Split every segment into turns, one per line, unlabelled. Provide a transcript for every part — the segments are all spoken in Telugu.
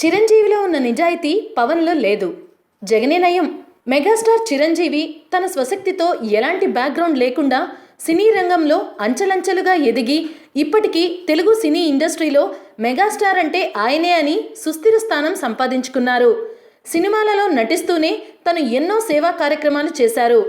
చిరంజీవిలో ఉన్న నిజాయితీ పవన్లో లేదు. జగనే నయం. మెగాస్టార్ చిరంజీవి తన స్వశక్తితో ఎలాంటి బ్యాక్గ్రౌండ్ లేకుండా సినీ రంగంలో అంచెలంచెలుగా ఎదిగి ఇప్పటికీ తెలుగు సినీ ఇండస్ట్రీలో మెగాస్టార్ అంటే ఆయనే అని సుస్థిర స్థానం సంపాదించుకున్నారు. సినిమాలలో నటిస్తూనే తను ఎన్నో సేవా కార్యక్రమాలు చేశారు.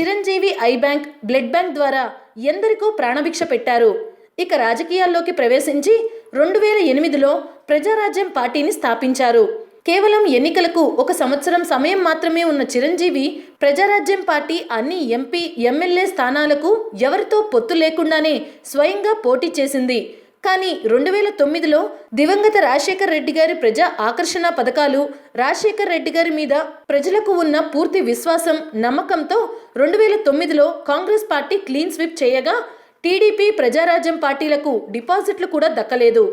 Chiranjeevi eye bank blood bank ద్వారా ఎందరికో ప్రాణభిక్ష పెట్టారు. ఇక రాజకీయాల్లోకి ప్రవేశించి రెండు వేల ఎనిమిదిలో ప్రజారాజ్యం పార్టీని స్థాపించారు. కేవలం ఎన్నికలకు ఒక సంవత్సరం సమయం మాత్రమే ఉన్న చిరంజీవి ప్రజారాజ్యం పార్టీ అన్ని ఎంపీ ఎమ్మెల్యే స్థానాలకు ఎవరితో పొత్తు లేకుండానే స్వయంగా పోటీ చేసింది. కానీ రెండు వేల తొమ్మిదిలో దివంగత రాజశేఖర్ రెడ్డి గారి ప్రజా ఆకర్షణ పథకాలు రాజశేఖర్ రెడ్డి గారి మీద ప్రజలకు ఉన్న పూర్తి విశ్వాసం నమ్మకంతో రెండు వేల తొమ్మిదిలో కాంగ్రెస్ పార్టీ క్లీన్ స్విప్ చేయగా టీడీపీ ప్రజారాజ్యం పార్టీలకు డిపాజిట్లు కూడా దక్కలేదు.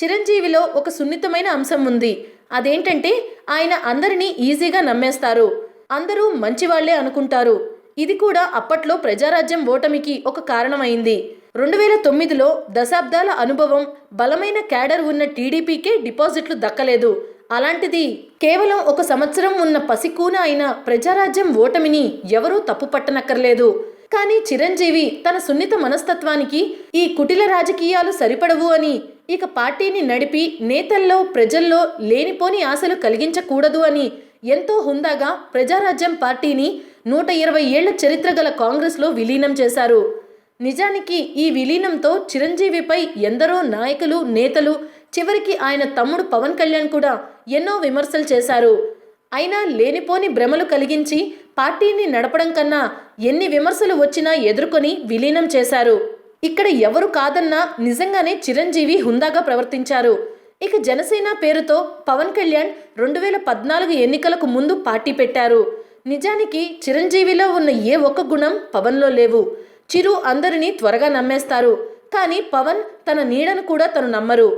చిరంజీవిలో ఒక సున్నితమైన అంశం ఉంది. అదేంటంటే ఆయన అందరినీ ఈజీగా నమ్మేస్తారు. అందరూ మంచివాళ్ళే అనుకుంటారు. ఇది కూడా అప్పట్లో ప్రజారాజ్యం ఓటమికి ఒక కారణమైంది. రెండు వేల తొమ్మిదిలో దశాబ్దాల అనుభవం బలమైన క్యాడర్ ఉన్న టీడీపీకే డిపాజిట్లు దక్కలేదు. అలాంటిది కేవలం ఒక సంవత్సరం ఉన్న పసికూన అయిన ప్రజారాజ్యం ఓటమిని ఎవరూ తప్పు పట్టనక్కర్లేదు. కానీ చిరంజీవి తన సున్నిత మనస్తత్వానికి ఈ కుటిల రాజకీయాలు సరిపడవు అని ఇక పార్టీని నడిపి నేతల్లో ప్రజల్లో లేనిపోని ఆశలు కలిగించకూడదు అని ఎంతో హుందాగా ప్రజారాజ్యం పార్టీని నూట ఇరవై ఏళ్ళ చరిత్ర గల కాంగ్రెస్లో విలీనం చేశారు. నిజానికి ఈ విలీనంతో చిరంజీవిపై ఎందరో నాయకులు నేతలు చివరికి ఆయన తమ్ముడు పవన్ కళ్యాణ్ కూడా ఎన్నో విమర్శలు చేశారు. అయినా లేనిపోని భ్రమలు కలిగించి పార్టీని నడపడం కన్నా ఎన్ని విమర్శలు వచ్చినా ఎదుర్కొని విలీనం చేశారు. ఇక్కడ ఎవరు కాదన్నా నిజంగానే చిరంజీవి హుందాగా ప్రవర్తించారు. ఇక జనసేన పేరుతో పవన్ కళ్యాణ్ రెండు వేల పద్నాలుగు ఎన్నికలకు ముందు పార్టీ పెట్టారు. నిజానికి చిరంజీవిలో ఉన్న ఏ ఒక్క గుణం పవన్లో లేవు. చిరు అందరినీ త్వరగా నమ్మేస్తారు. కానీ పవన్ తన నీడను కూడా తను నమ్మరు.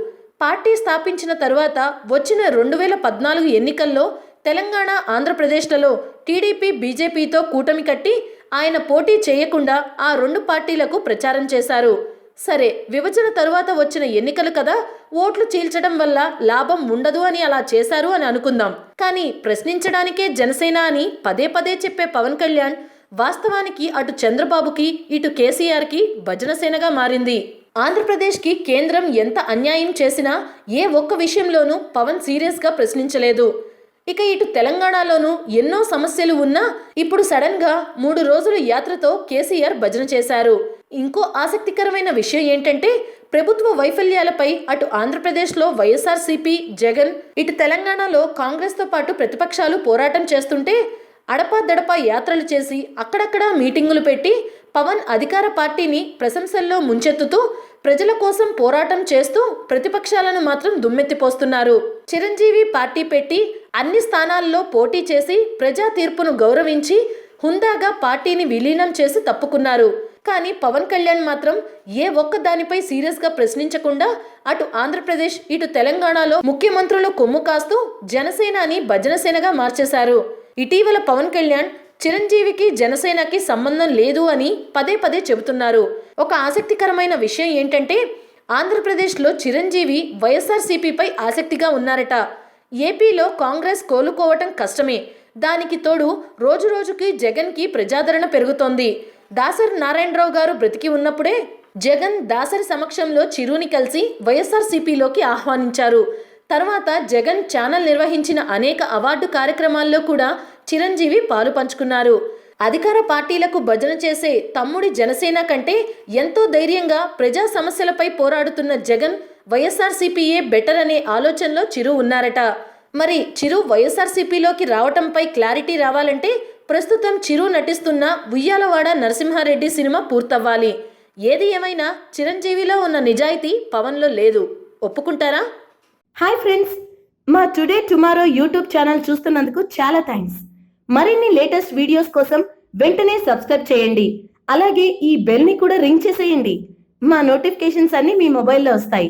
పార్టీ స్థాపించిన తరువాత వచ్చిన రెండు వేల పద్నాలుగు ఎన్నికల్లో తెలంగాణ ఆంధ్రప్రదేశ్లలో టీడీపీ బీజేపీతో కూటమి కట్టి ఆయన పోటీ చేయకుండా ఆ రెండు పార్టీలకు ప్రచారం చేశారు. సరే విభజన తరువాత వచ్చిన ఎన్నికలు కదా ఓట్లు చీల్చడం వల్ల లాభం ఉండదు అని అలా చేశారు అని అనుకుందాం. కానీ ప్రశ్నించడానికే జనసేన అని పదే పదే చెప్పే పవన్ కళ్యాణ్ వాస్తవానికి అటు చంద్రబాబుకి ఇటు కేసీఆర్కి భజనసేనగా మారింది. ఆంధ్రప్రదేశ్కి కేంద్రం ఎంత అన్యాయం చేసినా ఏ ఒక్క విషయంలోనూ పవన్ సీరియస్గా ప్రశ్నించలేదు. ఇక ఇటు తెలంగాణలోనూ ఎన్నో సమస్యలు ఉన్నా ఇప్పుడు సడన్గా మూడు రోజుల యాత్రతో కేసీఆర్ భజన చేశారు. ఇంకో ఆసక్తికరమైన విషయం ఏంటంటే ప్రభుత్వ వైఫల్యాలపై అటు ఆంధ్రప్రదేశ్లో వైఎస్ఆర్సీపీ జగన్ ఇటు తెలంగాణలో కాంగ్రెస్తో పాటు ప్రతిపక్షాలు పోరాటం చేస్తుంటే అడపా దడపా యాత్రలు చేసి అక్కడక్కడ మీటింగులు పెట్టి పవన్ అధికార పార్టీని ప్రశంసల్లో ముంచెత్తుతూ ప్రజల కోసం పోరాటం చేస్తూ ప్రతిపక్షాలను మాత్రం దుమ్మెత్తిపోస్తున్నారు. చిరంజీవి పార్టీ పెట్టి అన్ని స్థానాల్లో పోటీ చేసి ప్రజా తీర్పును గౌరవించి హుందాగా పార్టీని విలీనం చేసి తప్పుకున్నారు. కానీ పవన్ కళ్యాణ్ మాత్రం ఏ ఒక్క దానిపై సీరియస్గా ప్రశ్నించకుండా అటు ఆంధ్రప్రదేశ్ ఇటు తెలంగాణలో ముఖ్యమంత్రులు కొమ్ము కాస్తూ జనసేనాని భజనసేనగా మార్చేశారు. ఇటీవల పవన్ కళ్యాణ్ చిరంజీవికి జనసేనకి సంబంధం లేదు అని పదే పదే చెబుతున్నారు. ఒక ఆసక్తికరమైన విషయం ఏంటంటే ఆంధ్రప్రదేశ్లో చిరంజీవి వైఎస్ఆర్సీపీపై ఆసక్తిగా ఉన్నారట. ఏపీలో కాంగ్రెస్ కోలుకోవటం కష్టమే. దానికి తోడు రోజురోజుకి జగన్కి ప్రజాదరణ పెరుగుతోంది. దాసరి నారాయణరావు గారు బ్రతికి ఉన్నప్పుడే జగన్ దాసరి సమక్షంలో చిరుని కలిసి వైఎస్ఆర్సీపీలోకి ఆహ్వానించారు. తర్వాత జగన్ ఛానల్ నిర్వహించిన అనేక అవార్డు కార్యక్రమాల్లో కూడా చిరంజీవి పాలు పంచుకున్నారు. అధికార పార్టీలకు భజన చేసే తమ్ముడి జనసేన కంటే ఎంతో ధైర్యంగా ప్రజా సమస్యలపై పోరాడుతున్న జగన్ వైఎస్ఆర్సీపీయే బెటర్ అనే ఆలోచనలో చిరు ఉన్నారట. మరి చిరు వైఎస్ఆర్సీపీలోకి రావటంపై క్లారిటీ రావాలంటే ప్రస్తుతం చిరు నటిస్తున్న ఉయ్యాలవాడ నరసింహారెడ్డి సినిమా పూర్తవ్వాలి. ఏది ఏమైనా చిరంజీవిలో ఉన్న నిజాయితీ పవన్లో లేదు. ఒప్పుకుంటారా?
హాయ్ ఫ్రెండ్స్ మా టుడే టుమారో యూట్యూబ్ ఛానల్ చూస్తున్నందుకు చాలా థ్యాంక్స్. మరిన్ని లేటెస్ట్ వీడియోస్ కోసం వెంటనే సబ్స్క్రైబ్ చేయండి. అలాగే ఈ బెల్ని కూడా రింగ్ చేసేయండి. మా నోటిఫికేషన్స్ అన్నీ మీ మొబైల్లో వస్తాయి.